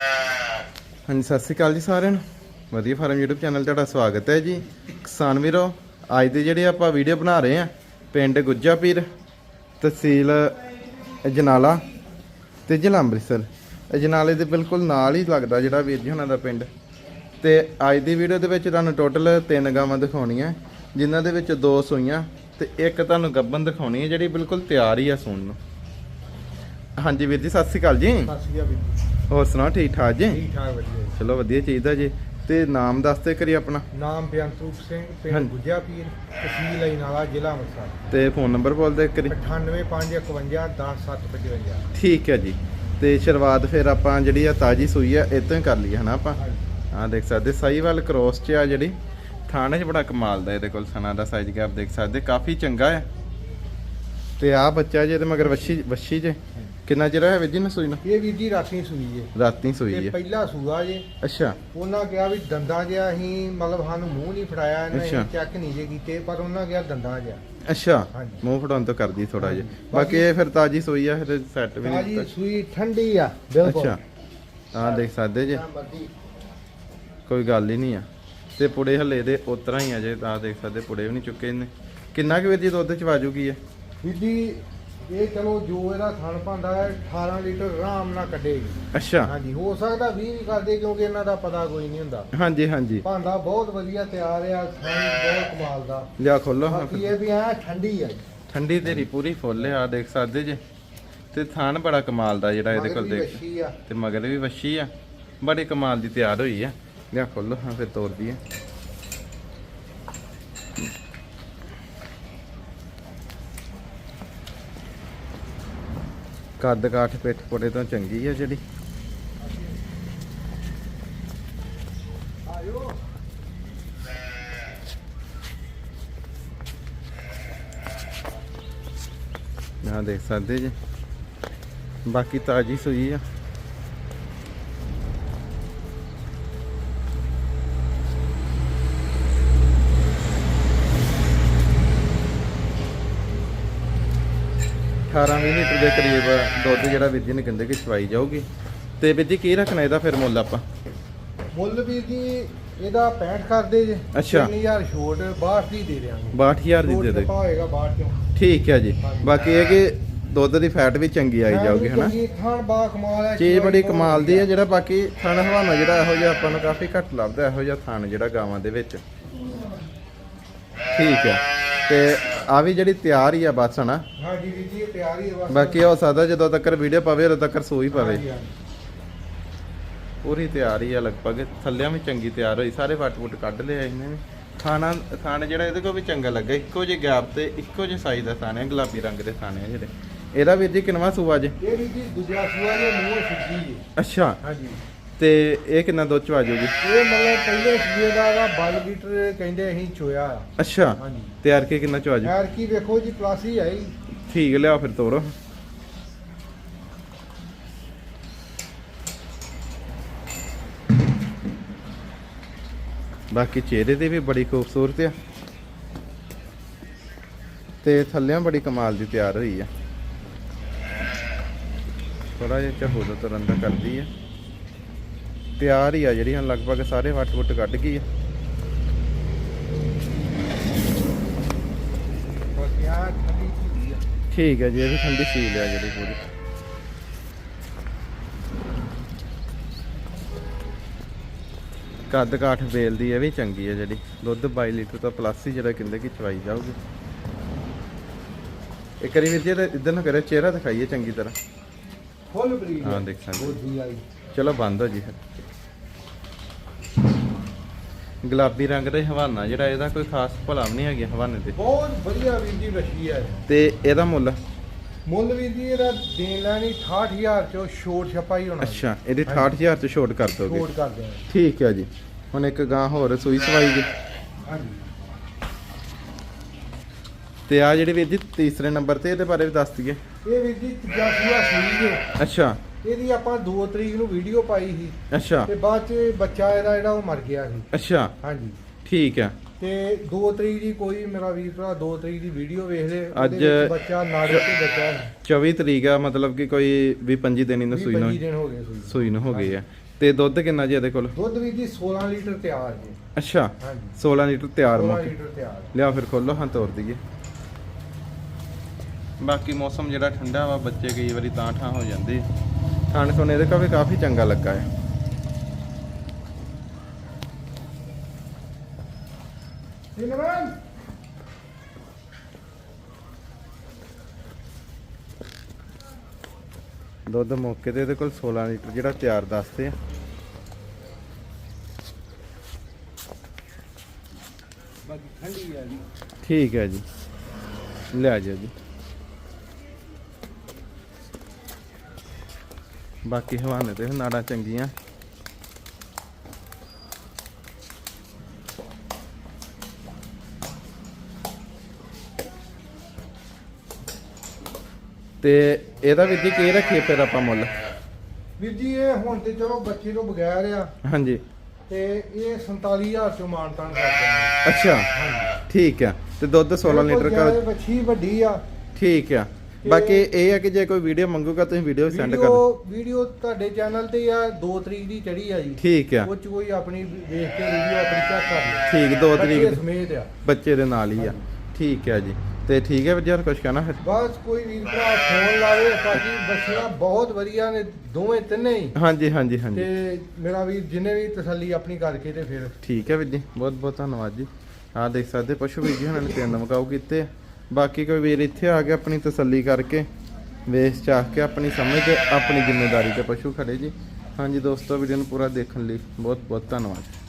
ਹਾਂਜੀ, ਸਤਿ ਸ਼੍ਰੀ ਅਕਾਲ ਜੀ ਸਾਰਿਆਂ ਨੂੰ। ਵਧੀਆ ਫਾਰਮ YouTube ਚੈਨਲ ਤੁਹਾਡਾ ਸਵਾਗਤ ਹੈ ਜੀ। ਕਿਸਾਨ ਵੀਰੋ, ਅੱਜ ਦੇ ਜਿਹੜੇ ਆਪਾਂ ਵੀਡੀਓ ਬਣਾ ਰਹੇ ਆ ਪਿੰਡ ਗੁੱਜਾਪੀਰ ਤਹਿਸੀਲ ਅਜਨਾਲਾ ਤੇ ਜ਼ਿਲ੍ਹਾ ਅੰਮ੍ਰਿਤਸਰ। ਅਜਨਾਲੇ ਦੇ ਬਿਲਕੁਲ ਨਾਲ ਹੀ ਲੱਗਦਾ ਜਿਹੜਾ ਵੀਰ ਜੀ ਹੁਣਾਂ ਦਾ ਪਿੰਡ। ਤੇ ਅੱਜ ਦੀ ਵੀਡੀਓ ਦੇ ਵਿੱਚ ਤੁਹਾਨੂੰ ਟੋਟਲ ਤਿੰਨ ਗਾਵਾਂ ਦਿਖਾਉਣੀਆਂ, ਜਿਨ੍ਹਾਂ ਦੇ ਵਿੱਚ ਦੋ ਸੂਈਆਂ ਤੇ ਇੱਕ ਤੁਹਾਨੂੰ ਗੱਬਨ ਦਿਖਾਉਣੀ ਹੈ, ਜਿਹੜੀ ਬਿਲਕੁਲ ਤਿਆਰ ਹੀ ਆ ਸੂਣ ਨੂੰ। ਹਾਂਜੀ ਵੀਰ ਜੀ, ਸਤਿ ਸ਼੍ਰੀ ਅਕਾਲ ਜੀ। ਸਤਿ ਸ਼੍ਰੀ ਅਕਾਲ ਵੀਰ ਹੋਰ ਸੁਣਾਓ ਠੀਕ ਠਾਕ ਜੀ? ਠੀਕ ਠਾਕ ਵਧੀਆ। ਚਲੋ ਵਧੀਆ ਚਾਹੀਦਾ ਜੀ। ਤੇ ਨਾਮ ਦੱਸਦੇ ਕਰੀ ਆਪਣਾ। ਨਾਮ ਬਿਆਨਤਰੂਪ ਸਿੰਘ ਪਿੰਡ। ਗੁੱਜਾ ਪੀਰ ਤਹਿਸੀਲ ਅਜਨਾਲਾ ਜ਼ਿਲ੍ਹਾ ਅੰਮ੍ਰਿਤਸਰ। ਤੇ ਫੋਨ ਨੰਬਰ ਬੋਲਦੇ ਕਰੀ 98551 10755 ਠੀਕ ਹੈ ਜੀ। ਤੇ ਸ਼ੁਰੂਆਤ ਫਿਰ ਆਪਾਂ ਜਿਹੜੀ ਆ ਤਾਜੀ ਸੂਈ ਆ ਇਤੋਂ ਹੀ ਕਰ ਲਈ ਹਨਾ ਆਪਾਂ? ਆਹ ਦੇਖ ਸਕਦੇ ਸਾਈਵਾਲ ਕ੍ਰੋਸ ਚ ਆ ਜਿਹੜੀ ਥਾਣੇ 'ਚ ਬੜਾ ਕਮਾਲ ਦਾ ਇਹਦੇ ਕੋਲ ਸਣਾ ਦਾ ਸਾਈਜ਼ ਗੈਪ ਦੇਖ ਸਕਦੇ ਕਾਫੀ ਚੰਗਾ ਹੈ ਤੇ ਆ ਬੱਚਾ ਜੇ ਤੇ ਮਗਰ ਵੱਛੀ ਵੱਛੀ ਜੇ। ਕਿੰਨਾ ਚਿਰ ਹੋਇਆ ਵੀਰ ਜੀ ਨੇ ਸੂਈ ਨੂੰ? ਇਹ ਵੀਰ ਜੀ ਰਾਤੀ ਸੂਈ ਜੇ ਰਾਤੀ ਸੂਈ ਤੇ ਹੈ ਪਹਿਲਾ ਸੂਆ ਜੇ। ਅੱਛਾ। ਉਹਨਾਂ ਕਿਹਾ ਵੀ ਦੰਦਾਂ ਜਿਹਾ ਅਸੀਂ ਮਤਲਬ ਸਾਨੂੰ ਮੂੰਹ ਨਹੀਂ ਫੜਾਇਆ ਇਹਨਾਂ ਅੱਛਾ। ਚੈੱਕ ਨਹੀਂ ਜੇ ਕੀਤੇ ਪਰ ਉਹਨਾਂ ਕਿਹਾ ਦੰਦਾਂ ਜਿਹਾ। ਅੱਛਾ। ਹਾਂਜੀ। ਮੂੰਹ ਫੜਾਉਣ ਤੋਂ ਕਰਦੀ ਥੋੜਾ ਜਿਹਾ। ਬਾਕੀ ਇਹ ਫਿਰ ਤਾਜੀ ਸੂਈ ਆ ਫਿਰ ਸੈੱਟ ਵੀ ਤਾਜੀ ਨਹੀਂ ਸੂਈ ਠੰਡੀ ਆ ਬਿਲਕੁਲ। ਅੱਛਾ। ਆਹ ਦੇਖ ਸਕਦੇ ਜੇ। ਕੋਈ ਗੱਲ ਹੀ ਨਹੀਂ ਆ। ਤੇ ਪੁੜੇ ਹੱਲੇ ਦੇ ਉਤਰਾ ਹੀ ਆ ਜੇ ਤਾਂ ਦੇਖ ਸਕਦੇ ਪੁੜੇ ਵੀ ਨਹੀਂ ਚੁੱਕੇ ਇਹਨੇ ਕਿੰਨਾ ਕੁ ਵੀਰ ਜੀ ਦੁੱਧ ਚ ਵਾਜੂਗੀ ਹੈ ਵੀਰ ਜੀ ਇਹ ਚਲੋ ਜੋ ਇਹਦਾ ਥਣ ਭਾਂਦਾ ਹੈ 18 ਲੀਟਰ ਆਰਾਮ ਨਾਲ ਕੱਢੇਗੀ। ਅੱਛਾ। ਹਾਂਜੀ ਹੋ ਸਕਦਾ 20 ਵੀ ਕਰਦੇ ਕਿਉਂਕਿ ਇਹਨਾਂ ਦਾ ਪਤਾ ਕੋਈ ਨਹੀਂ ਹੁੰਦਾ। ਹਾਂਜੀ ਹਾਂਜੀ। ਭਾਂਡਾ ਬਹੁਤ ਵਧੀਆ ਤਿਆਰ ਆ ਸਾਈਜ਼ ਬਹੁਤ ਕਮਾਲ ਦਾ। ਲਿਆ ਖੋਲੋ। ਬਾਕੀ। ਇਹ ਵੀ ਆ ਠੰਡੀ ਆ ਠੰਡੀ ਤੇਰੀ ਪੂਰੀ ਫੁੱਲ ਆ ਦੇਖ ਸਕਦੇ ਜੇ। ਤੇ ਥਾਨ ਬੜਾ ਕਮਾਲ ਦਾ ਜਿਹੜਾ ਇਹਦੇ ਕੋਲ ਮਗਰ ਵੀ ਦੇਖ। ਵੱਛੀ ਆ। ਤੇ ਮਗਰ ਵੀ ਵੱਛੀ ਆ। ਬੜੀ ਕਮਾਲ ਦੀ ਤਿਆਰ ਹੋਈ ਆ। ਲਿਆ ਖੋਲੋ ਹਾਂ ਫਿਰ ਤੋੜਦੀ ਆ। ਕੱਦ ਕਾਠ ਪਿੱਠ ਪੁੜੇ ਤੋਂ ਚੰਗੀ ਆ ਜਿਹੜੀ? ਆਇਓ। ਆ ਦੇਖ ਸਕਦੇ ਜੇ? ਬਾਕੀ ਤਾਜੀ ਸੂਈ ਆ। ਅਠਾਰਾਂ ਵੀਹ ਲੀਟਰ ਦੇ ਕਰੀਬ ਦੁੱਧ ਜਿਹੜਾ ਵੀਰ ਜੀ ਨੇ ਕਹਿੰਦੇ ਕਿ ਚਵਾਈ ਜਾਊਗੀ। ਤੇ ਵੀਰ ਜੀ ਕੀ ਰੱਖਣਾ ਇਹਦਾ ਫਿਰ ਮੁੱਲ ਆਪਾਂ? ਮੁੱਲ ਵੀਰ ਜੀ ਇਹਦਾ 65 ਕਰਦੇ ਜੇ। ਅੱਛਾ। 3000 ਛੋਟ 62 ਦੀ ਦੇ ਦਿਆਂਗੇ। 62000 ਦੀ ਦੇ ਦੇ। ਕਿਰਪਾ ਹੋਏਗਾ ਬਾਹਰ ਚੋਂ। ਠੀਕ ਹੈ ਜੀ। ਬਾਕੀ ਇਹ ਕਿ ਦੁੱਧ ਦੀ ਫੈਟ ਵੀ ਚੰਗੀ ਆਈ ਜਾਊਗੀ ਹਨਾ? ਥਾਣ ਬਾ ਕਮਾਲ ਹੈ ਚੀਜ਼ ਬੜੀ ਕਮਾਲ ਦੀ ਹੈ ਜਿਹੜਾ ਬਾਕੀ ਥਣ ਹਵਾਨਾ ਜਿਹੜਾ ਇਹੋ ਜਿਹਾ ਆਪਾਂ ਨੂੰ ਕਾਫੀ ਘੱਟ ਲੱਭਦਾ ਇਹੋ ਜਿਹਾ ਥਣ ਜਿਹੜਾ ਗਾਵਾਂ ਦੇ ਵਿੱਚ। ਠੀਕ ਹੈ। ਤੇ ਆ ਵੀ ਜਿਹੜੀ ਤਿਆਰ ਹੀ ਆ ਬਸ ਹਨਾ? ਹਾਂਜੀ ਵੀਰ ਜੀ ਇਹ ਤਿਆਰ ਹੀ ਹੈ ਬਸ। ਬਾਕੀ ਹੋ ਸਕਦਾ ਜਦੋਂ ਤੱਕ ਵੀਡੀਓ ਪਵੇ ਉਦੋਂ ਤੱਕ ਸੂਈ ਪਵੇ। ਹਾਂਜੀ, ਹਾਂਜੀ। ਪੂਰੀ ਤਿਆਰ ਹੀ ਆ ਲਗਭਗ। ਥੱਲਿਆਂ ਵੀ ਚੰਗੀ ਤਿਆਰ ਹੋਈ। ਸਾਰੇ ਵੱਟ ਵੁੱਟ ਕੱਢ ਲਿਆ ਇਹਨੇ ਵੀ। ਖਾਣਾ ਖਾਣ ਜਿਹੜਾ ਇਹਦੇ ਕੋਲ ਵੀ ਚੰਗਾ ਲੱਗਾ। ਇੱਕੋ ਜਿਹੇ ਗੈਪ ਤੇ ਇੱਕੋ ਜਿਹੇ ਸਾਈਜ਼ ਦਾ ਥਾਣੇ ਗੁਲਾਬੀ ਰੰਗ ਦੇ ਥਾਣੇ ਆ ਜਿਹੜੇ। ਇਹਦਾ ਵੀਰ ਜੀ ਕਿੰਨਵਾ ਸੂਆ ਜੇ ਇਹ ਵੀਰ ਜੀ ਦੂਜਾ ਸੂਆ ਜੇ ਮੂੰਹ ਸਿੱਧੀ ਜੀ। ਅੱਛਾ। ਹਾਂਜੀ। ਤੇ ਇਹ ਕਿੰਨਾ ਦੁੱਧ ਚ ਵਾਜੂਗੀ? ਇਹ ਮਤਲਬ ਪਹਿਲੇ ਸੂਏ ਦਾ ਦਾ 22 ਲੀਟਰ ਕਹਿੰਦੇ ਅਸੀਂ ਚੋਇਆ। ਆ ਅੱਛਾ ਹਾਂਜੀ। ਤਿਆਰ ਕੇ ਕਿੰਨਾ ਚ ਵਾਜੂ? ਯਾਰ ਕੀ ਵੇਖੋ ਜੀ ਪਲੱਸ ਹੀ ਆਈ ਠੀਕ ਲਿਆ ਫਿਰ ਤੋਰੋ। ਬਾਕੀ ਚਿਹਰੇ ਤੇ ਵੀ ਬੜੀ ਖੂਬਸੂਰਤ ਆ। ਤੇ ਥੱਲਿਆਂ ਬੜੀ ਕਮਾਲ ਦੀ ਤਿਆਰ ਹੋਈ ਆ। ਥੋੜਾ ਜਿਹਾ ਚਾਹੋ ਦਾ ਤੁਰਨ ਦਾ ਕਰਦੀ ਆ। ਤਿਆਰ ਹੀ ਆ ਜਿਹੜੀ ਹੁਣ ਲਗਭਗ ਸਾਰੇ ਵੱਟ ਵੁੱਟ ਕੱਢ ਗਈ ਆ। ਆ ਠੀਕ ਹੈ ਜੀ ਇਹ ਵੀ ਠੰਡੀ ਸੀਲ ਆ ਜਿਹੜੀ ਪੂਰੀ। ਕੱਦ ਕਾਠ ਬੇਲ ਦੀ ਇਹ ਵੀ ਚੰਗੀ ਹੈ ਜਿਹੜੀ। ਦੁੱਧ 22 ਲੀਟਰ ਤੋਂ ਪਲੱਸ ਹੀ ਜਿਹੜਾ ਕਹਿੰਦੇ ਕਿ ਚਵਾਈ ਜਾਊਗੀ। ਇੱਕ ਵਾਰੀ ਵੀਰ ਜੀ ਇੱਧਰ ਨੂੰ ਕਰਿਓ ਚਿਹਰਾ ਦਿਖਾਈਏ ਚੰਗੀ ਤਰ੍ਹਾਂ। ਫੁੱਲ ਬਰੀਡ ਹਾਂ, ਦੇਖ ਸਕਦੇ। ਚਲੋ ਬੰਦ ਹੋ ਜੀ ਫਿਰ। ਗੁਲਾਬੀ ਰੰਗ ਦਾ ਹੀ ਹਵਾਨਾ ਜਿਹੜਾ ਇਹਦਾ ਕੋਈ ਖਾਸ ਭਲਾ ਵੀ ਨਹੀਂ ਹੈਗਾ ਹਵਾਨੇ ਤੇ। ਬਹੁਤ ਵਧੀਆ ਵੀਰ ਜੀ ਆ ਇਹ। ਤੇ ਇਹਦਾ ਮੁੱਲ? ਮੁੱਲ ਵੀਰ ਜੀ ਇਹਦਾ ਦੇਣ ਲੈਣੀ 68000 ਚੋਂ ਛੋਟ ਛਪਾਈ ਹੋਣਾ ਅੱਛਾ ਇਹਦੀ 68000 ਚ ਛੋਟ ਕਰ ਦੋਗੇ? ਛੋਟ ਕਰਦੇ ਆ ਠੀਕ ਹੈ ਜੀ। ਹੁਣ ਇੱਕ ਗਾਂ ਹੋਰ ਸੂਈ ਸਵਾਈ ਹਾਂਜੀ। ਤੇ ਆ ਜਿਹੜੀ ਵੀਰ ਜੀ ਤੀਸਰੇ ਨੰਬਰ ਤੇ ਇਹਦੇ ਬਾਰੇ ਵੀ ਦੱਸ ਦਈਏ। ਇਹ ਵੀਰ ਜੀ ਤੀਜਾ ਸੂਆ ਸੂਈ ਜੇ ਅੱਛਾ। ਇਹਦੀ ਆਪਾਂ 2 ਤਰੀਕ ਨੂੰ ਵੀਡੀਓ ਪਾਈ ਸੀ। ਅੱਛਾ। ਤੇ ਬਾਅਦ ਚ ਬੱਚਾ ਇਹਦਾ ਜਿਹੜਾ ਉਹ ਮਰ ਗਿਆ ਸੀ। ਅੱਛਾ। ਹਾਂਜੀ। ਠੀਕ ਹੈ ਤੇ 2 ਤਰੀਕ ਦੀ ਕੋਈ ਮੇਰਾ ਵੀਰ ਭਰਾ 2 ਤਰੀਕ ਦੀ ਵੀਡੀਓ ਵੇਖ ਲੇ ਅੱਜ- ਬੱਚਾ ਨਾੜੇ ਤੇ ਬੱਚਾ 24 ਤਰੀਕ ਆ ਮਤਲਬ ਕਿ ਕੋਈ ਵੀ 25 ਦਿਨ ਇਹਨੂੰ ਸੂਈ ਨੂੰ 25 ਦਿਨ ਹੋ ਗਏ ਸੂਈ ਨੂੰ। ਸੂਈ ਨੂੰ ਹੋ ਗਈ ਆ। ਤੇ ਦੁੱਧ ਕਿੰਨਾ ਜੀ ਇਹਦੇ ਕੋਲ? ਦੁੱਧ ਵੀ ਜੀ 16 ਲੀਟਰ ਤਿਆਰ ਜੀ। ਅੱਛਾ। ਹਾਂਜੀ। 16 ਲੀਟਰ ਤਿਆਰ 16 ਮੁੱਕ। ਲੀਟਰ ਤਿਆਰ। ਲਿਆ ਫਿਰ ਖੋਲੋ ਹਾਂ ਤੋਰ ਦਈਏ। ਬਾਕੀ ਮੌਸਮ ਜਿਹੜਾ ਠੰਡਾ ਵਾ ਬੱਚੇ ਕਈ ਵਾਰੀ ਤਾਂ ਠਾਂ ਹੋ ਜਾਂਦੇ ਖਾਣ ਖੋਣ ਇਹਦੇ ਕਾ ਵੀ ਕਾਫੀ ਚੰਗਾ ਲੱਗਾ ਹੈ। ਸਿਮਰਨ! ਦੁੱਧ ਮੌਕੇ ਤੇ ਇਹਦੇ ਕੋਲ 16 ਲੀਟਰ ਜਿਹੜਾ ਤਿਆਰ ਦੱਸਦੇ ਆ। ਬਾਕੀ ਠੰਡੀ ਆ ਜੀ। ਠੀਕ ਹੈ ਜੀ। ਲੈ ਜਾਓ ਜੀ। ਬਾਕੀ ਹਵਾਨੇ ਤੇ ਨਾੜਾਂ ਚੰਗੀਆਂ। ਤੇ ਇਹਦਾ ਵੀ ਜੀ ਕੀ ਰੱਖੀਏ ਫਿਰ ਆਪਾਂ ਮੁੱਲ? ਵੀਰ ਜੀ ਇਹ ਹੁਣ ਤੇ ਚਲੋ ਬੱਚੇ ਤੋਂ ਬਗੈਰ ਆ। ਹਾਂਜੀ। ਤੇ ਇਹ 47000 ਚੋਂ ਮਾਨਤਾਨ ਕਰਦੇ ਆ। ਅੱਛਾ। ਠੀਕ ਆ। ਤੇ ਦੁੱਧ 16 ਲੀਟਰ ਕਾ ਕਾ ਬੱਚੀ ਵੱਡੀ ਆ। ਠੀਕ ਆ। ਬਾਕੀ ਇਹ ਆ ਕਿ ਜੇ ਕੋਈ ਵੀਡੀਓ ਮੰਗੂਗਾ ਤੁਸੀਂ ਵੀਡੀਓ ਸੈਂਡ ਕਰ। ਵੀਡੀਓ ਵੀਡੀਓ ਤੁਹਾਡੇ ਚੈਨਲ ਤੇ ਆ 2 ਤਰੀਕ ਦੀ ਚੜੀ ਆ ਜੀ। ਠੀਕ ਆ। ਉਹ ਚ ਕੋਈ ਆਪਣੀ ਵੇਖ ਕੇ ਵੀਡੀਓ ਆਪਣੀ ਚੈੱਕ ਕਰ ਲਿਓ। ਠੀਕ 2 ਬੱਚੇ ਤਰੀਕ ਸਮੇਤ ਆ। ਬੱਚੇ ਦੇ ਨਾਲ ਹੀ ਆ। ਠੀਕ ਹੈ ਜੀ। ਤੇ ਠੀਕ ਹੈ ਵੀਰ ਕੁਝ ਕਹਿਣਾ ਫਿਰ? ਬਸ ਕੋਈ ਵੀਰ ਭਰਾ ਫੋਨ ਲਾਵੇ ਬਾਕੀ ਬੱਚੀਆਂ ਬਹੁਤ ਵਧੀਆ ਨੇ ਦੋਵੇਂ ਤਿੰਨੇ ਹੀ। ਹਾਂਜੀ ਹਾਂਜੀ ਹਾਂਜੀ। ਤੇ ਮੇਰਾ ਵੀਰ ਜਿੰਨੇ ਵੀ ਤਸੱਲੀ ਆਪਣੀ ਕਰਕੇ ਤੇ ਫਿਰ। ਠੀਕ ਹੈ ਵੀਰ ਜੀ ਬਹੁਤ ਬਹੁਤ ਧੰਨਵਾਦ ਜੀ। ਆਹ ਦੇਖ ਸਕਦੇ ਪਸ਼ੂ ਵੀਰ ਜੀ ਹੁਣਾਂ ਨੇ ਤਿੰਨ ਮਕਾਉ ਕੀਤੇ ਆ। ਬਾਕੀ ਕੋਈ ਵੀਰ ਇੱਥੇ ਆ ਕੇ ਆਪਣੀ ਤਸੱਲੀ ਕਰਕੇ ਵੇਚ ਚਾਹ ਕੇ ਆਪਣੀ ਸਮਝ ਤੇ ਆਪਣੀ ਜ਼ਿੰਮੇਵਾਰੀ ਤੇ ਪਸ਼ੂ ਖੜੇ ਜੀ। ਹਾਂਜੀ ਦੋਸਤੋ, ਵੀਡੀਓ ਨੂੰ ਪੂਰਾ ਦੇਖਣ ਲਈ ਬਹੁਤ ਬਹੁਤ ਧੰਨਵਾਦ।